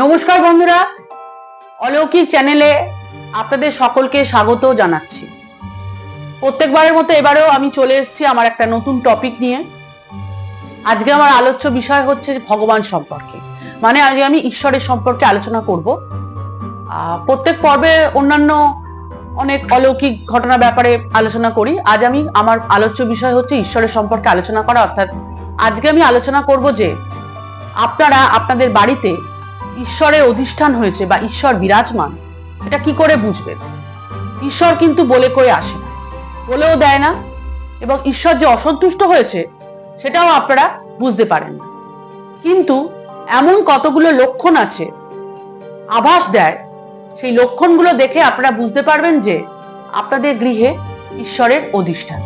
নমস্কার বন্ধুরা। অলৌকিক চ্যানেলে আপনাদের সকলকে স্বাগত জানাচ্ছি। প্রত্যেকবারের মতো এবারেও আমি চলে এসেছি আমার একটা নতুন টপিক নিয়ে। আজকে আমার আলোচ্য বিষয় হচ্ছে ভগবান সম্পর্কে। মানে আজকে আমি ঈশ্বরের সম্পর্কে আলোচনা করব। প্রত্যেক পর্বে অন্যান্য অনেক অলৌকিক ঘটনা ব্যাপারে আলোচনা করি। আজ আমি আমার আলোচ্য বিষয় হচ্ছে ঈশ্বরের সম্পর্কে আলোচনা করা। অর্থাৎ আজকে আমি আলোচনা করব যে আপনারা আপনাদের বাড়িতে ঈশ্বরের অধিষ্ঠান হয়েছে বা ঈশ্বর বিরাজমান সেটা কি করে বুঝবেন ঈশ্বর কিন্তু বলে করে আসে না বলেও দেয় না, এবং ঈশ্বর যে অসন্তুষ্ট হয়েছে, সেটাও আপনারা বুঝতে পারেন না। কিন্তু এমন কতগুলো লক্ষণ আছে, আভাস দেয়, সেই লক্ষণগুলো দেখে আপনারা বুঝতে পারবেন যে আপনাদের গৃহে ঈশ্বরের অধিষ্ঠান।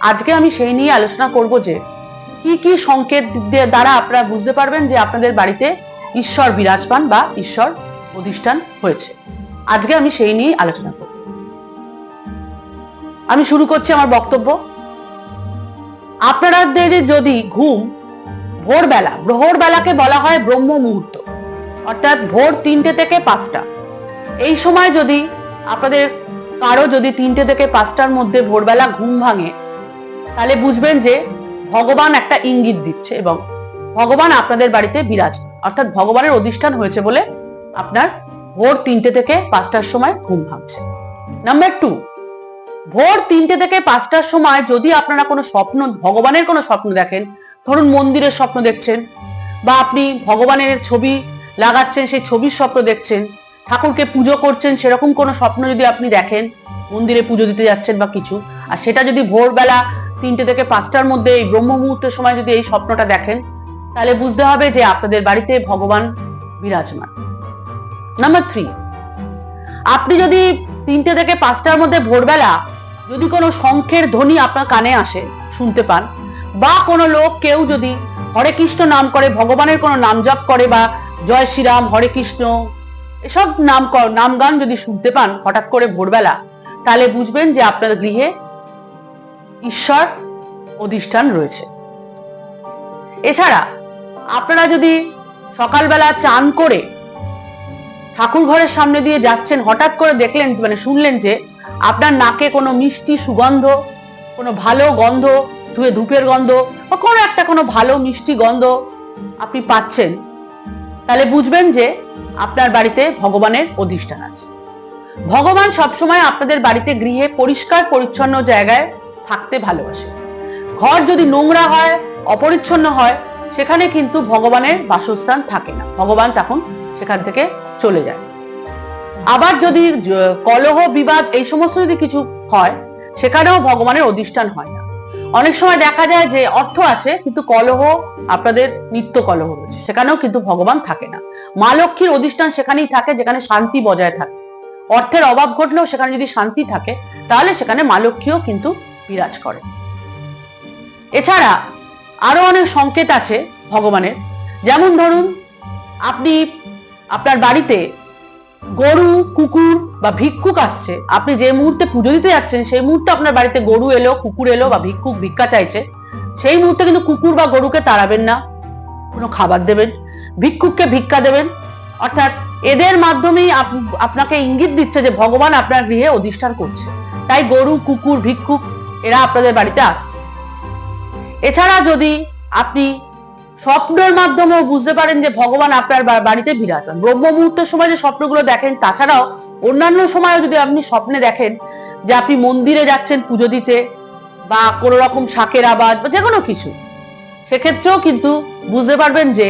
আজকে আমি সেই নিয়ে আলোচনা করব যে কি কি সংকেত দ্বারা আপনারা বুঝতে পারবেন যে আপনাদের বাড়িতে ঈশ্বর বিরাজমান বা ঈশ্বর অধিষ্ঠান হয়েছে। আজকে আমি সেই নিয়ে আলোচনা করব। আমি শুরু করছি আমার বক্তব্য। আপনাদের যদি ঘুম ভোরবেলা, ভোরবেলাকে বলা হয় ব্রহ্ম মুহূর্ত, অর্থাৎ ভোর তিনটে থেকে পাঁচটা। এই সময় যদি আপনাদের কারও যদি তিনটে থেকে পাঁচটার মধ্যে ভোরবেলা ঘুম ভাঙে, তাহলে বুঝবেন যে ভগবান একটা ইঙ্গিত দিচ্ছে এবং ভগবান আপনাদের বাড়িতে বিরাজ অর্থাৎ ভগবানের অধিষ্ঠান হয়েছে বলে আপনার ভোর তিনটে থেকে পাঁচটার সময় ঘুম ভাঙছে। নাম্বার টু ভোর তিনটে থেকে পাঁচটার সময় যদি আপনারা কোনো স্বপ্ন, ভগবানের কোনো স্বপ্ন দেখেন, ধরুন মন্দিরের স্বপ্ন দেখছেন বা আপনি ভগবানের ছবি লাগাচ্ছেন, সেই ছবির স্বপ্ন দেখছেন, ঠাকুরকে পুজো করছেন, সেরকম কোনো স্বপ্ন যদি আপনি দেখেন, মন্দিরে পুজো দিতে যাচ্ছেন বা কিছু, আর সেটা যদি ভোরবেলা তিনটে থেকে পাঁচটার মধ্যে এই ব্রহ্ম মুহূর্তের সময় যদি এই স্বপ্নটা দেখেন তাহলে বুঝতে হবে যে আপনাদের বাড়িতে ভগবান বিরাজমান। নাম্বার থ্রি আপনি যদি তিনটে থেকে পাঁচটার মধ্যে ভোরবেলা যদি কোনো শঙ্খের ধ্বনি আপনার কানে আসে, শুনতে পান, বা কোনো লোক কেউ যদি হরে কৃষ্ণ নাম করে, ভগবানের কোনো নাম জপ করে বা জয় শ্রীরাম, হরে কৃষ্ণ, এসব নাম নাম গান যদি শুনতে পান হঠাৎ করে ভোরবেলা, তাহলে বুঝবেন যে আপনার গৃহে ঈশ্বর অধিষ্ঠান রয়েছে। এছাড়া আপনারা যদি সকালবেলা চান করে ঠাকুর ঘরের সামনে দিয়ে যাচ্ছেন, হঠাৎ করে দেখলেন মানে শুনলেন যে আপনার নাকে কোনো মিষ্টি সুগন্ধ, কোনো ভালো গন্ধ, ধুয়ে ধূপের গন্ধ বা কোনো একটা কোনো ভালো মিষ্টি গন্ধ আপনি পাচ্ছেন, তাহলে বুঝবেন যে আপনার বাড়িতে ভগবানের অধিষ্ঠান আছে। ভগবান সবসময় আপনাদের বাড়িতে গৃহে পরিষ্কার পরিচ্ছন্ন জায়গায় থাকতে ভালোবাসে। ঘর যদি নোংরা হয়, অপরিচ্ছন্ন হয় সেখানে কিন্তু ভগবানের বাসস্থান থাকে না। ভগবান তখন সেখান থেকে চলে যায়। আবার যদি কলহ, বিবাদ এই সমস্ত যদি কিছু হয়, সেখানেও ভগবানের অধিষ্ঠান হয় না। অনেক সময় দেখা যায় যে অর্থ আছে, কিন্তু কলহ, আপনাদের নিত্য কলহ রয়েছে। সেখানেও কিন্তু ভগবান থাকে না। মা লক্ষ্মীর অধিষ্ঠান সেখানেই থাকে, যেখানে শান্তি বজায় থাকে। অর্থের অভাব ঘটলেও সেখানে যদি শান্তি থাকে, তাহলে সেখানে মা লক্ষ্মীও কিন্তু বিরাজ করে। এছাড়া আরও অনেক সংকেত আছে ভগবানের। যেমন ধরুন, আপনি আপনার বাড়িতে গরু, কুকুর বা ভিক্ষুক আসছে, আপনি যে মুহূর্তে পুজো দিতে যাচ্ছেন, সেই মুহূর্তে আপনার বাড়িতে গরু এলো, কুকুর এলো বা ভিক্ষুক ভিক্ষা চাইছে, সেই মুহূর্তে কিন্তু কুকুর বা গরুকে তাড়াবেন না, কোনো খাবার দেবেন, ভিক্ষুককে ভিক্ষা দেবেন। অর্থাৎ এদের মাধ্যমেই আপ- আপনাকে ইঙ্গিত দিচ্ছে যে ভগবান আপনার গৃহে অধিষ্ঠান করছে। তাই গরু, কুকুর, ভিক্ষুক, এরা আপনাদের বাড়িতে আসছে। এছাড়া যদি আপনি স্বপ্নের মাধ্যমেও বুঝতে পারেন যে ভগবান আপনার বাড়িতে বিরাজন ব্রহ্ম মুহূর্তের সময় যে স্বপ্নগুলো দেখেন, তাছাড়াও অন্যান্য সময়ও যদি আপনি স্বপ্নে দেখেন যে আপনি মন্দিরে যাচ্ছেন পুজো দিতে বা কোনো রকম শাকের আবাদ বা যে কোনো কিছু, সেক্ষেত্রেও কিন্তু বুঝতে পারবেন যে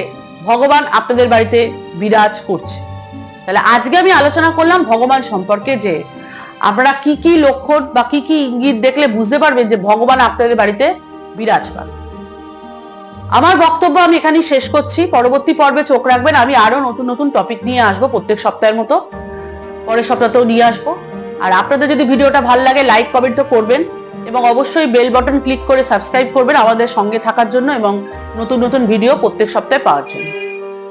ভগবান আপনাদের বাড়িতে বিরাজ করছে। তাহলে আজকে আমি আলোচনা করলাম ভগবান সম্পর্কে যে আপনারা কি কি লক্ষণ বা কি কি ইঙ্গিত দেখলে বুঝতে পারবেন যে ভগবান আপনাদের বাড়িতে বিরাজমান। আমার বক্তব্য আমি এখানেই শেষ করছি। পরবর্তী পর্বে চোখ রাখবেন। আমি আরও নতুন নতুন টপিক নিয়ে আসব প্রত্যেক সপ্তাহের মতো। পরের সপ্তাহতেও নিয়ে আসব। আর আপনাদের যদি ভিডিওটা ভালো লাগে লাইক কমেন্ট তো করবেন। এবং অবশ্যই বেল বটন ক্লিক করে সাবস্ক্রাইব করবেন আমাদের সঙ্গে থাকার জন্য এবং নতুন নতুন ভিডিও প্রত্যেক সপ্তাহে পাওয়ার জন্য।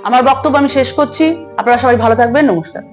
আমার বক্তব্য আমি শেষ করছি। আপনারা সবাই ভালো থাকবেন। নমস্কার।